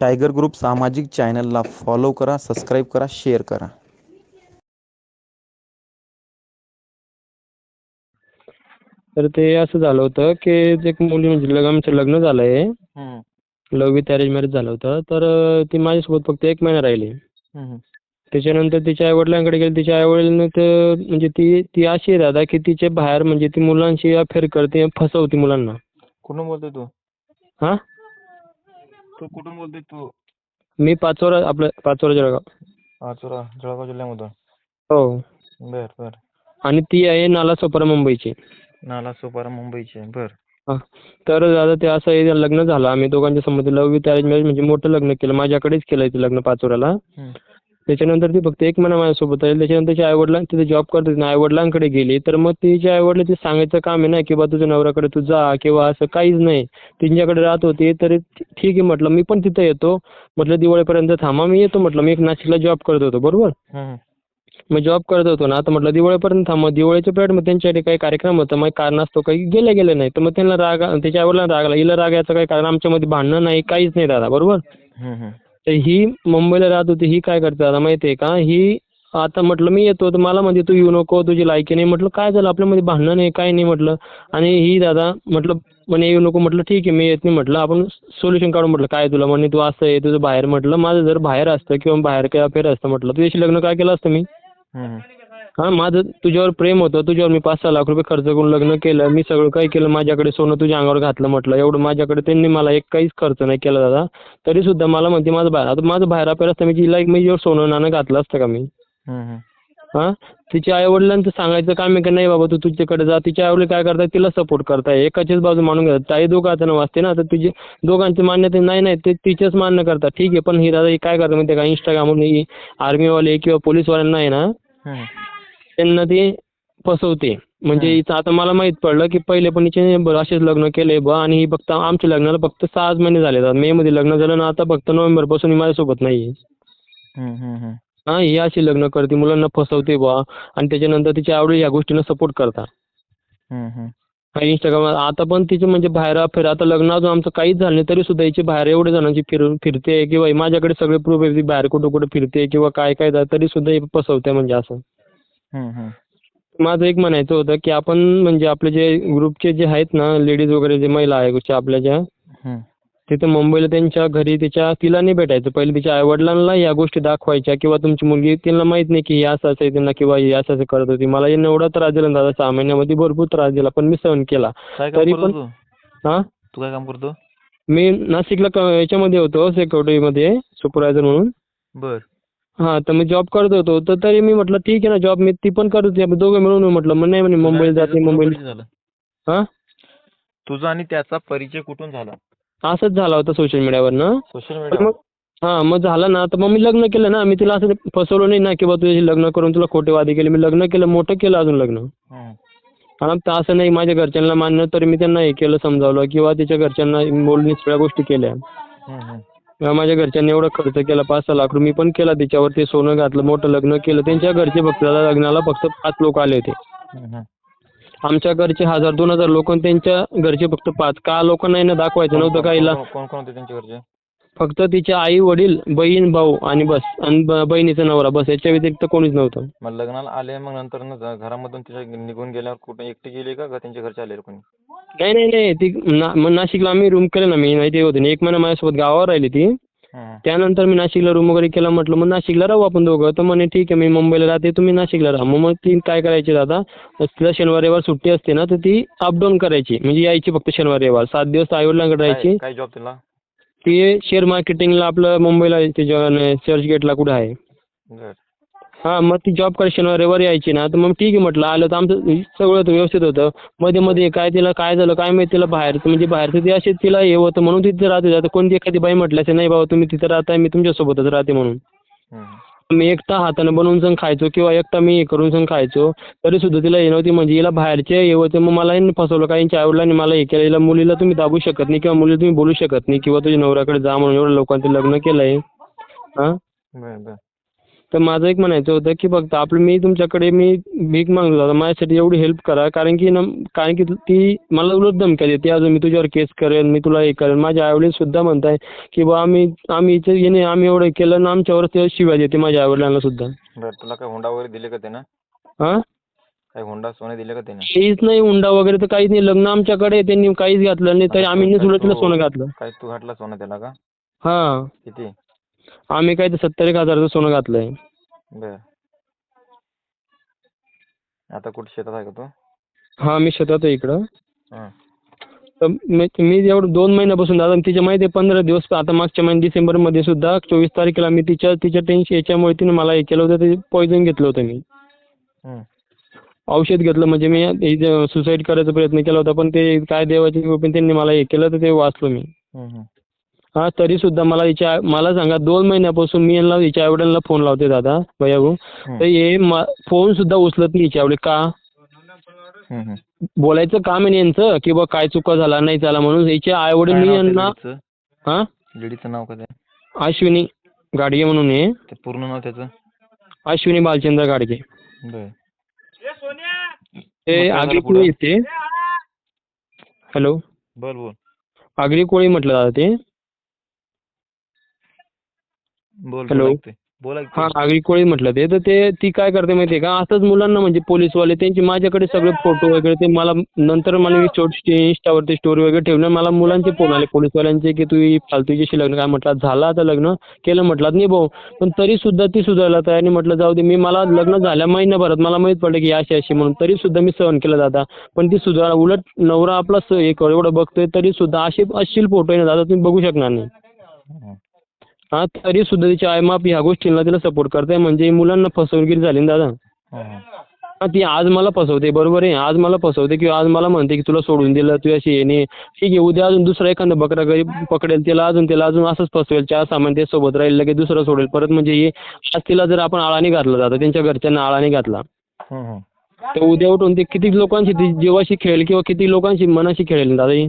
Tiger group सामाजिक चॅनलला follow करा सबस्क्राईब करा शेअर करा. तर ते असं झालं होतं की एक मुली म्हणजे लग्न आमचं लग्न झालं आहे हम्म, लव्ह विथ अरेंज मॅरेज झालं होतं तर ती माझ्यासोबत फक्त एक महिना राहिली. हम्म, त्याच्यानंतर तिच्या आईवडिलांकडे गेली तिच्या आईवडिलांनी तर म्हणजे ती ती अशी आहे दादा की तिचे बाहेर म्हणजे ती मुलांशी अफेअर करते फसवते मुलांना. कुठून बोलतोय तू? हां? तू कुठून बोलतोय तू? मी पाचोरा आपलं पाचोरा जळगाव. आचुरा जळगाव जिल्ह्यामधून? हो. बर बर. आणि ती आहे नालासोपारा मुंबईची. नाला सोपारा मुंबईचे बर. तर दादा ते असं आहे लग्न झालं. आम्ही दोघांच्या संमती लव्ह मॅरेज म्हणजे मोठं लग्न केलं. माझ्याकडेच केलं ते लग्न पाचोऱ्याला. हम्म, त्याच्यानंतर ती फक्त एक महिना माझ्यासोबत राहिली त्याच्यानंतर तिच्या आईवडिलां तिथे जॉब करत होती आईवडिलांकडे गेली तर मग तिच्या आईवडिला ते सांगायचं काम आहे ना की बा तुझ्या नवऱ्याकडे तू जा किंवा असं काहीच नाही. तिच्याकडे राहत होती तर ठीक आहे म्हटलं मी पण तिथं येतो. म्हटलं दिवाळीपर्यंत थांबा मी येतो म्हटलं. मी एक नाशिकला जॉब करत होतो बरोबर? मग जॉब करत होतो ना तर म्हटलं दिवाळीपर्यंत थांबा. दिवाळीच्या पिरियडमध्ये त्यांच्याकडे काही कार्यक्रम होता मग कारणास्तव काही गेले गेले नाही. तर मग त्यांना राग त्याच्या आईवडिलांना राग आला हिला राग याचं काही कारण? आमच्यामध्ये भांडणं नाही काहीच नाही दादा बरोबर. तर ही मुंबईला राहत होती ही काय करते आता माहिती आहे का? ही आता म्हटलं मी येतो तर मला म्हणजे तू येऊ नको तुझी लायकी नाही. म्हटलं काय झालं? आपल्यामध्ये भांडणं नाही काय नाही? म्हटलं. आणि ही दादा म्हटलं म्हणे येऊ नको. म्हटलं ठीक आहे मी येत नाही. म्हटलं आपण सोल्युशन काढून म्हटलं काय तुला? म्हणे तू असं आहे तुझं बाहेर. म्हटलं माझं जर बाहेर असतं किंवा बाहेर काही अफेअर असतं म्हटलं तुझ्याशी लग्न काय केलं असतं मी? हां माझं तुझ्यावर प्रेम होतं तुझ्यावर मी पाच सहा लाख रुपये खर्च करून लग्न केलं मी सगळं काही केलं माझ्याकडे सोनं तुझ्या अंगावर घातलं म्हटलं एवढं माझ्याकडे त्यांनी मला एक काहीच खर्च नाही केला दादा. तरी सुद्धा मला म्हणते माझं बाहेर आता माझं बाहेर अफेअर असतं मी तिला एक माझ्यावर सोनं नाणं घातलं असतं का मी. हां? तिच्या आईवडिलांचं सांगायचं काम आहे की? नाही बाबा तू तुझ्याकडे जा. तिच्या आईवडील काय करताय? तिला सपोर्ट करताय. एकाचीच बाजू मानून घेतात. ताई दोघांचं असते ना तर तुझे दोघांची मान्यता नाही नाही ते तिचेच मान्य करतात. ठीक आहे पण ही दादा ही काय करतात माहिती आहे का इंस्टाग्रामवरून ही आर्मीवाले किंवा पोलीसवाल्यांना आहे ना त्यांना ती फसवते. म्हणजे हिचं आता मला माहीत पडलं की पहिले पण हिचे असेच लग्न केले बा आणि ही फक्त आमच्या लग्नाला फक्त सहाच महिने झाले मे मध्ये लग्न झालं ना आता फक्त नोव्हेंबरपासून माझ्यासोबत नाही. हा ही अशी लग्न करते. मुलांना फसवते बा आणि त्याच्यानंतर तिच्या आवडी या गोष्टींना सपोर्ट करतात. इंस्टाग्राम आता पण तिचे म्हणजे बाहेर फिर आता लग्न अजून आमचं काहीच झालं नाही. तरी सुद्धा हिची बाहेर एवढे जणांची फिरून फिरते किंवा माझ्याकडे सगळे प्रूफ आहे ती बाहेर कुठं कुठं फिरते किंवा काय काय झालं तरी सुद्धा फसवते म्हणजे असं. माझं एक म्हणायचं होतं की आपण म्हणजे आपले जे ग्रुपचे जे आहेत ना लेडीज वगैरे जे महिला आहे आपल्या ज्या. तिथं मुंबईला त्यांच्या घरी तिच्या तिला नाही भेटायचं. पहिले तिच्या आईवडिलांना या गोष्टी दाखवायच्या किंवा तुमची मुलगी तिला माहीत नाही की हे असं असं त्यांना किंवा हे असं असं करत होती. मला यानं एवढा त्रास दिला दादा सहा महिन्यामध्ये भरपूर त्रास दिला पण मी सहन केला. तरी पण हां? तू काय काम करतो? मी नाशिकला याच्यामध्ये होतो सिक्युरिटीमध्ये सुपरवायझर म्हणून. बर. हां तर मी जॉब करत होतो. तर तरी मी म्हटलं ठीक आहे ना जॉब मी ती पण करत होती. आपण दोघं मिळून म्हटलं. मग नाही म्हणे मुंबईला जाते मुंबईला. झाला? हां? तुझा आणि त्याचा परिचय कुठून झाला? असंच झाला होता सोशल मीडियावरनं सोशल पण मीडिया मग हां मग झालं ना. तर मग मी लग्न केलं ना. मी तिला असं फसवलं नाही ना की बा तुझ्याशी लग्न करून तुला खोटे वादे केले. मी लग्न केलं मोठं केलं अजून लग्न. हां तर असं नाही माझ्या घरच्यांना मान्य तरी मी त्यांना हे केलं समजावलं किंवा तिच्या घरच्यांना बोलून सगळ्या गोष्टी केल्या. माझ्या घरच्यांनी एवढा खर्च केला पाच सहा लाख रुपये मी पण केला तिच्यावर ते सोनं घातलं मोठं लग्न केलं. त्यांच्या घरचे फक्त लग्नाला फक्त पाच लोक आले होते. आमच्या घरचे हजार दोन हजार लोक आणि त्यांच्या घरचे फक्त पाच. का लोकांना ना दाखवायचं नव्हतं काहीला कोण कोण होते त्यांच्या घरचे? फक्त तिचे आई वडील बहीण भाऊ आणि बस. आणि ब- बहिणीचा नवरा. बस याच्या व्यतिरिक्त कोणीच नव्हतं. मग लग्नाला आले मग नंतर न घरामधून तिच्या निघून गेल्यावर कुठे एकटी गेली का? का त्यांच्या घरचे आले कोणी? नाही नाही नाही ती ना मग नाशिकला आम्ही रूम केलं ना मी माहिती होती. ना एक महिना माझ्यासोबत गावावर राहिली ती. त्यानंतर मी नाशिकला रूम वगैरे केला म्हटलं मग नाशिकला राहू आपण दोघं. तर म्हणे ठीक आहे मी मुंबईला राहते तुम्ही नाशिकला राहा. मग मग ती काय करायची दादा? तिला शनिवार रविवार सुट्टी असते ना तर ती अपडाऊन करायची. म्हणजे यायची फक्त शनिवार रविवार. सात दिवस आईवडिलांकडे राहायची काय- काय जॉब तिला? ती शेअर मार्केटिंगला आपलं मुंबईला चर्च गेटला कुठं आहे. बर. हां मग ती जॉब शनिवार रविवार यायची ना तर मग ठीक आहे म्हटलं. आलं तर आमचं सगळं होतं व्यवस्थित होतं. मध्ये मध्ये काय तिला काय झालं काय माहिती तिला बाहेरचं म्हणजे बाहेरचं ते असे तिला हे होतं म्हणून तिथं राहत. होती आता कोणती एखादी बाई म्हटलं असेल नाही बाबा तुम्ही तिथं राहताय मी तुमच्यासोबतच राहते म्हणून. मी एकटा हातानं बनवून सण खायचो किंवा एकटा मी हे करून सण खायचो. तरी सुद्धा तिला हे नव्हती म्हणजे हिला बाहेरचे हे होते मग मला फसवलं. काही यांच्या आईवडिलांनी मला हे केलं. हिला मुलीला तुम्ही दाबू शकत नाही किंवा मुलीला तुम्ही बोलू शकत नाही किंवा तुझ्या नवऱ्याकडे जा म्हणून एवढं लोकांचं लग्न केलं आहे हां तर माझं एक म्हणायचं होतं की फक्त आपलं मी तुमच्याकडे मी भीक मागलो दादा माझ्यासाठी एवढी हेल्प करा कारण की ना कारण की ती मला उलट धमक्या देते अजून मी तुझ्यावर केस करेन मी तुला हे करेन. माझे आईवडील सुद्धा म्हणताय की बा आम्ही आम्ही इथे येणे आम्ही एवढं केलं ना आमच्यावर ते शिव्या देते माझ्या आईवडिलांना सुद्धा. बरं तुला काय हुंडा वगैरे दिले का त्यानं? हां काही हुंडा सोने दिले का त्यानं? काहीच नाही हुंडा वगैरे तर काहीच नाही. लग्न आमच्याकडे त्यांनी काहीच घातलं नाही तरी आम्ही सोनं घातलं. काय तू घातला सोनं त्याला का? हां. किती? आम्ही काय ते सत्तर एक हजाराचं सोनं घातलंय. बर. आता कुठे शेतात आहे का तू? हां मी शेतात आहे इकडं. हां. तर मी मी एवढं दोन महिन्यापासून दादा तिच्या माहिती आहे पंधरा दिवस आता मागच्या महिन्यात डिसेंबरमध्ये सुद्धा चोवीस तारखेला मी तिच्या तिच्या टेन्शन याच्यामुळे तिने मला हे केलं होतं ते पॉइझन घेतलं होतं मी. औषध घेतलं म्हणजे मी सुसाईड करायचा प्रयत्न केला होता पण ते काय देवाची कृपेने त्यांनी मला हे केलं तर ते वाचलो मी. हा तरी सुद्धा मला हिच्या मला सांगा दोन महिन्यापासून मी यांना हिच्या आईवडिलांना फोन लावते दादा भैया भाऊ. तर हे फोन सुद्धा उचलत नाही हिच्या आवडे का. बोलायचं काम आहे यांचं की बा काय चुका झाला नाही झाला म्हणून हिच्या आईवडील मी यांना? हा? लेडीचं नाव काय? अश्विनी गाडगे म्हणून आहे. ते पूर्ण नाव त्याचं? अश्विनी बालचंद्र गाडगे. ते आगरी? कोळी येते. हॅलो. बोल बोल. आगरी कोळी म्हटलं दादा ते. बोल? बोल ऐकतोय. हा आगरी कोळी म्हटलं ते. तर ते ती काय करते माहितीये का? असंच मुलांना म्हणजे पोलीसवाले त्यांचे माझ्याकडे सगळे फोटो वगैरे ते मला नंतर मला मी छोटी इंस्टावरती स्टोरी वगैरे ठेवल्या मला मुलांचे फोन आले. पोलीसवाल्यांचे की तू फालतूच्याशी लग्न काय म्हटलं झालं आता लग्न? केलं म्हटलं नाही भाऊ. पण तरी सुद्धा ती सुधारायला तयार. नाही म्हटलं जाऊ दे मी मला लग्न झाल्या महिन्याभरात मला माहीत पडलं की अशी अशी म्हणून. तरी सुद्धा मी सहन केलं दादा. पण ती सुधारा उलट नवरा आपला एवढं बघतोय तरी सुद्धा असे अश्लील फोटो आहे ना दादा तुम्ही बघू शकणार नाही. हा तरी सुद्धा तिची आईमाप ह्या गोष्टींना तिला सपोर्ट करते. म्हणजे मुलांना फसवणुकीर झाली ना दादा. हा. ती आज मला फसवते बरोबर आहे. आज मला फसवते किंवा आज मला म्हणते की तुला सोडून दिलं तू अशी येणे ठीक आहे उद्या अजून दुसरा एखादा बकरा घरी पकडेल त्याला अजून त्याला अजून असंच फसवेल. चार सामान ते सोबत राहील लगेच दुसरं सोडेल. परत म्हणजे हे आज तिला जर आपण आळाने घातला जातं त्यांच्या घरच्यांना आळाने घातला. हम्म, हम्म. तर उद्या उठून ते किती लोकांशी ती जीवाशी खेळेल किंवा किती लोकांशी मनाशी खेळेल दादा ही.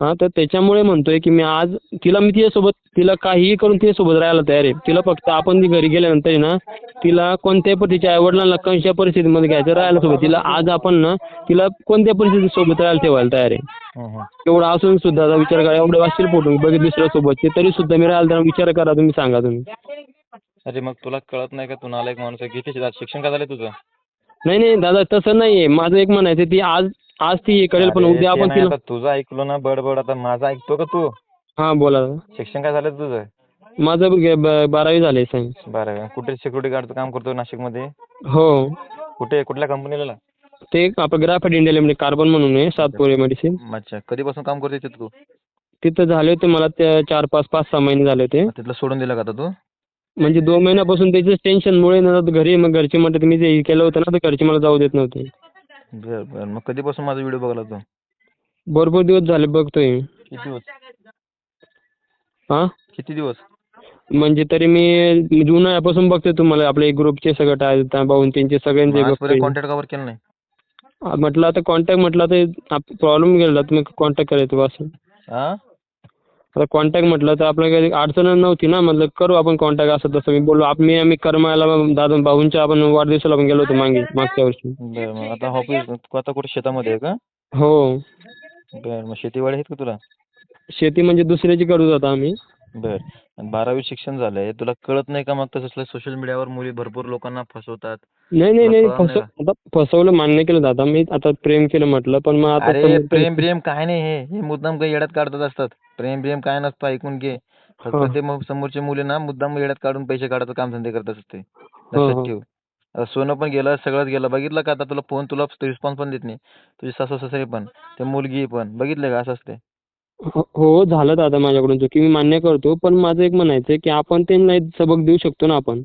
हा तर त्याच्यामुळे म्हणतोय की मी आज तिला मी तिच्यासोबत तिला काहीही करून तिच्यासोबत राहायला तयार आहे. तिला फक्त आपण ती घरी गेल्यानंतर आहे ना तिला कोणत्याही पण तिच्या आईवडिलांना कशा परिस्थितीमध्ये घ्यायचं राहायला सोबत तिला आज आपण ना तिला कोणत्या परिस्थितीत सोबत राहायला ठेवायला तयार आहे. हम्म, हम्म. एवढं असून सुद्धा विचार करा एवढं असेल फोटो मी बघितले दुसऱ्यासोबतचे तरी सुद्धा मी राहायला विचार करा तुम्ही सांगा तुम्ही. अरे मग तुला कळत नाही का तू नालायक माणूस आहे किती शिक्षण शिक्षण काय झालं तुझं? नाही नाही दादा तसं नाही आहे माझं एक म्हणायचं ती आज आज ती हे करेल पण अरे उद्या ते आपण नाही, तिला आता तुझं ऐकलो ना बडबड आता माझं ऐकतो का तू? हां बोला. दादा. शिक्षण काय झालं तुझं? माझं ब- ब- बारावी झाले सायन्स बरं कुठे सिक्युरिटी गार्डचं काम करतो नाशिकमध्ये? हो. कुठे कुठल्या कंपनीला ते आपलं ग्राफाईट इंडिया लिमिटेड कार्बन म्हणून आहे सातपुरे मेडिसिन अच्छा. कधीपासून काम करतो तिथं तू? तिथं झाले होते मला चार पाच पाच सहा महिने झाले होते. तिथलं सोडून दिलं का आता तू? म्हणजे दोन महिन्यापासून त्याच्याच टेन्शनमुळे ना घरी मग घरचे म्हणतात मी जे हे केलं होतं ना तर घरचे मला जाऊ देत नव्हते. बर बर. मग कधीपासून माझा व्हिडिओ बघायला तू? भरपूर दिवस झाले बघतोय. किती दिवस? हां किती दिवस? म्हणजे तरी मी जुना ॲपासून बघतोय तुम्हाला आपले ग्रुपचे सगळं टाय भाऊन त्यांचे सगळ्यांचे बघतोय. कॉन्टॅक्ट कवर केलं नाही? म्हटलं आता कॉन्टॅक्ट म्हटलं आता प्रॉब्लेम गेला तुम्ही कॉन्टॅक्ट करायचं हा आता कॉन्टॅक्ट म्हटलं तर आपल्या काही अडचण नव्हती ना. म्हटलं करू आपण कॉन्टॅक्ट असं तसं. मी बोललो आप मी आम्ही करमाळ्याला दादा भाऊंच्या आपण वाढदिवसाला आपण गेलो होतो मागे मागच्या वर्षी. बर मग आता ऑफिस आता कुठे शेतामध्ये आहे का? हो. बर मग शेतीवाडी आहेत का तुला? शेती म्हणजे दुसऱ्याची करत होता आम्ही. बर. आणि बारावी शिक्षण झालंय. तुला कळत नाही का मग तसं सोशल मीडियावर मुली भरपूर लोकांना फसवतात? नाही नाही नाही. तुला कळलं फसव आता फसवलं मान्य केलं दादा. मी आता प्रेम केलं म्हटलं पण मग आता अरे समोरचं- प्रेम प्रेम काय नाही हे. हे मुद्दाम काही येड्यात काढत असतात. प्रेम प्रेम काय नसतं ऐकून घे. हा. फक्त ते मग समोरचे मुली ना मुद्दाम येड्यात काढून पैसे काढायचं काम धंदे करत असते हो, हो. लक्षात ठेव. आता सोनं पण गेलं सगळंच गेलं. बघितलं का आता तुला फोन तुला रिस्पॉन्स पण देत नाही. तुझी सासू सासरे पण. ते मुलगी पण. बघितलं का असं असते हो, हो झालं दादा माझ्याकडून चुकी. मी मान्य करतो पण माझं एक म्हणायचं आहे की आपण त्यांना एक सबक देऊ शकतो ना आपण.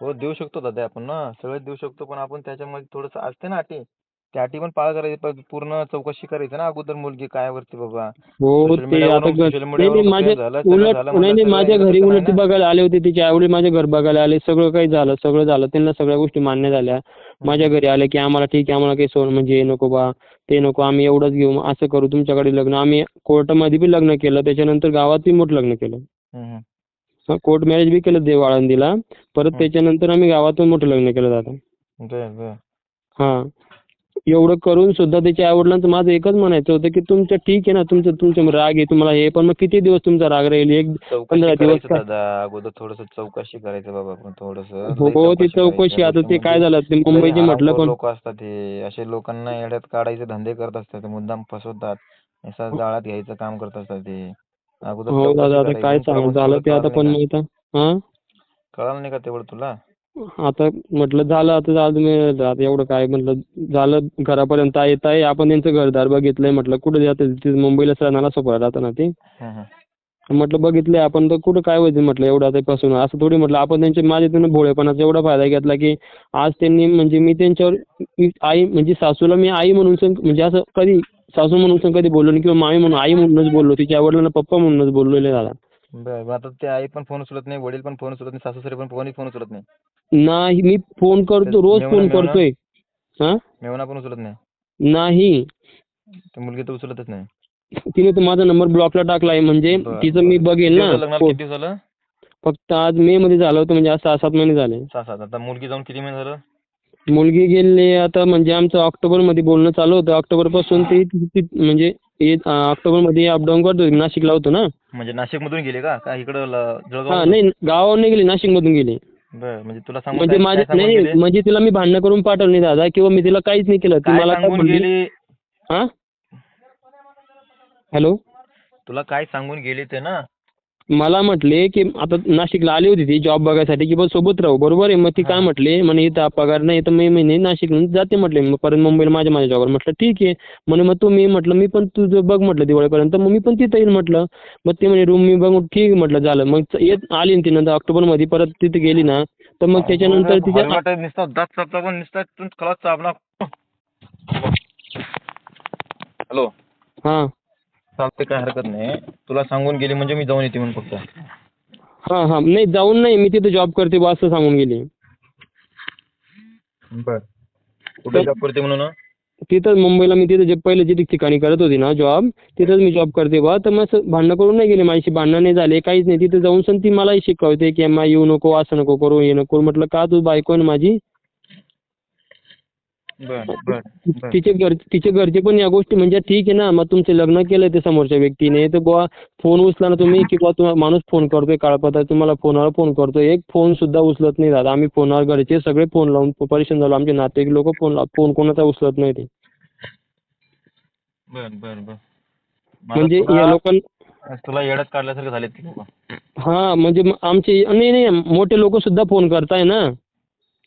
हो देऊ शकतो दादा आपण ना. सगळं देऊ शकतो पण आपण त्याच्यामध्ये थोडंसं असते ना अटी त्या अटी पण पाळ करायची पूर्ण चौकशी करायची ना अगोदर मुलगी काय वरती बाबा. हो ते आता घर- नाही माझ्या उलट नाही नाही घरी उलट ते. बघायला आले होते तिचे आईवडील माझ्या घर बघायला आले सगळं काही झालं सगळं झालं त्यांना सगळ्या गोष्टी मान्य झाल्या. माझ्या घरी आले की आम्हाला ठीक आहे आम्हाला काही सोन म्हणजे हे नको बा ते नको आम्ही एवढंच घेऊ असं करू तुमच्याकडे लग्न आम्ही कोर्टामध्ये बी लग्न केलं त्याच्यानंतर गावात बी मोठं लग्न केलं. कोर्ट मॅरेज बी केलं देव आळंदीला परत. त्याच्यानंतर आम्ही गावातून मोठं लग्न केलं दादा. हा. एवढं करून सुद्धा त्याच्या आईवडिलांचं माझं एकच म्हणायचं होतं की तुमचं ठीक आहे ना तुमचं तुमचं राग आहे तुम्हाला हे पण मग किती दिवस तुमचा राग राहील एक पंधरा दिवस का? दादा अगोदर थोडस चौकशी करायचं बाबा आपण थोडस हो ती चौकशी आता ते काय झालं ते मुंबईचे म्हटलं पण लोक असतात हे असे लोकांना येड्यात काढायचे धंदे करत असतात ते मुद्दाम फसवतात असा जाळात घ्यायचं काम करत असतात ते अगोदर हो दादा आता. काय सांगू झालं ते आता पण आता हा? कळालं नाही का तेवढं तुला आता म्हटलं झालं आता झालं मी आता एवढं काय म्हटलं झालं घरापर्यंत येत आहे. आपण त्यांचं घरदार बघितलंय म्हटलं कुठे जातं मुंबईला सणाला सोपा राहतं ना ते. म्हटलं बघितलंय आपण तर कुठं काय व्हायचं म्हटलं एवढं आता पासून असं थोडी म्हटलं आपण त्यांच्या माझ्या भोळेपणाचा एवढा फायदा घेतला की आज त्यांनी म्हणजे मी त्यांच्यावर आई म्हणजे सासूला मी आई म्हणून म्हणजे असं कधी सासू म्हणून कधी बोललो नाही किंवा मामी म्हणून आई म्हणूनच बोललो तिच्या वडिलांना पप्पा म्हणूनच बोललेले दादा. बर आता ते आई पण फोन उचलत नाही वडील पण फोन उचलत नाही सासू सासरे पण फोनही फोन उचलत नाही. नाही मी फोन करतो रोज फोन मेवणा? करतोय. हा? मेवना पण उचलत नाही. नाही. ती मुलगी तर उचलतच नाही. तिने तर माझा नंबर ब्लॉकला टाकलाय म्हणजे बरं, तिचं मी बरं. बघेल किती ना. लग्नाला. किती दिवस झालं? फक्त आज मे मध्ये झालं होतं म्हणजे आज सहा सात महिने झाले. सहा सात आता मुलगी जाऊन किती महिने झालं? मुलगी गेली आता म्हणजे आमचं ऑक्टोबरमध्ये बोलणं चालू होतं. ऑक्टोबरपासून ती- म्हणजे ऑक्टोबरमध्ये अपडाऊन करत नाशिकला होतो ना? म्हणजे नाशिक मधून गेली का? का इकडं ल- हा जळगाव नाही गावावर नाही गेली नाशिक मधून गेली. बर म्हणजे तुला सांगून म्हणजे काय- माझे काय सांगून नाही गेली? म्हणजे तिला मी भांडणं करून पाठवलं नाही दादा किंवा मी तिला काहीच नाही केलं. ती काय मला काय सांगून म्हणली गेली? हा? हॅलो तुला काय सांगून गेली ते ना? मला म्हटले की आता नाशिकला आली होती ती जॉब बघायसाठी की बस सोबत राहू. बरोबर आहे. मग ती काय. म्हटले? म्हणे इथं पगार नाही तर मी म्हणे नाशिकला जाते म्हटले. मग परत मुंबईला माझ्या माझ्या जॉबवर म्हटलं ठीक आहे. म्हणे मग तू मी म्हटलं मी पण तुझं बघ म्हटलं दिवाळीपर्यंत. मग मी पण तिथं येईल म्हटलं. मग ते म्हणे रूम मी बघून ठीक आहे म्हटलं झालं. मग येत आली ना ती नंतर ऑक्टोबरमध्ये परत तिथे गेली ना तर मग त्याच्यानंतर तिच्या हॅलो हां. चालते काय हरकत नाही. तुला सांगून गेली म्हणजे मी जाऊन येते म्हणून फक्त. हां हां. नाही जाऊन नाही. मी तिथे जॉब करते बा असं सांगून गेली. बर. कुठे जॉब करते म्हणून? तिथं मुंबईला मी तिथं जे पहिले जे ठिकाणी करत होती ना जॉब तिथंच मी जॉब करते बा. तर मग असं भांडणं करून नाही गेले माझ्याशी. भांडणं नाही झाले काहीच नाही. तिथे जाऊन सण ती मलाही शिकवते की अम्मा येऊ नको असं नको करू हे नको करू. म्हटलं का तू बायको आहे ना माझी? तिचे घर तिचे घरचे पण या गोष्टी म्हणजे ठीक आहे ना मग तुमचं लग्न केलं ते समोरच्या व्यक्तीने तर बुवा फ़ोन उचला ना तुम्ही किंवा तुम्हाला माणूस फ़ोन करतोय काळपता तुम्हाला फोनवर फ़ोन करतोय. एक फ़ोन सुद्धा उचलत नाही दादा. आम्ही फोनवर घरचे सगळे फ़ोन लावून परेशान झालो. आमचे नातेवाईक लोक फ़ोन फ़ोन कोणाचा उचलत नाही ते. बर बर बर. म्हणजे या लोकांना तुला येड्यात काढल्यासारखे ते लोक. हा म्हणजे आमचे नाही नाही मोठे लोक सुद्धा फ़ोन करताय ना.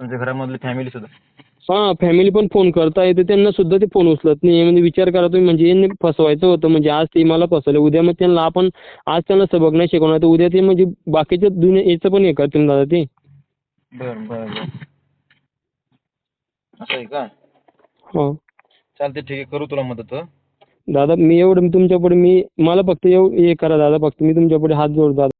तुमच्या घरामधली फॅमिली सुद्धा. हा फॅमिली पण फोन करताय तर त्यांना सुद्धा ते फोन उचलत नाही. म्हणजे विचार करा तुम्ही म्हणजे यांनी फसवायचं होतं म्हणजे आज ते मला फसवलं. उद्या मग त्यांना आपण आज त्यांना सबक नाही शिकवणार तर उद्या ते म्हणजे बाकीच्या दुनिया याचं पण हे करतील दादा ते. बर बर बर. असं आहे का? हा. चालते ठीक आहे. करू तुला मदत हं? दादा मी एवढं तुमच्यापुढे मी मला फक्त एवढं हे करा दादा फक्त मी तुमच्यापुढे हात जोडतो. दादा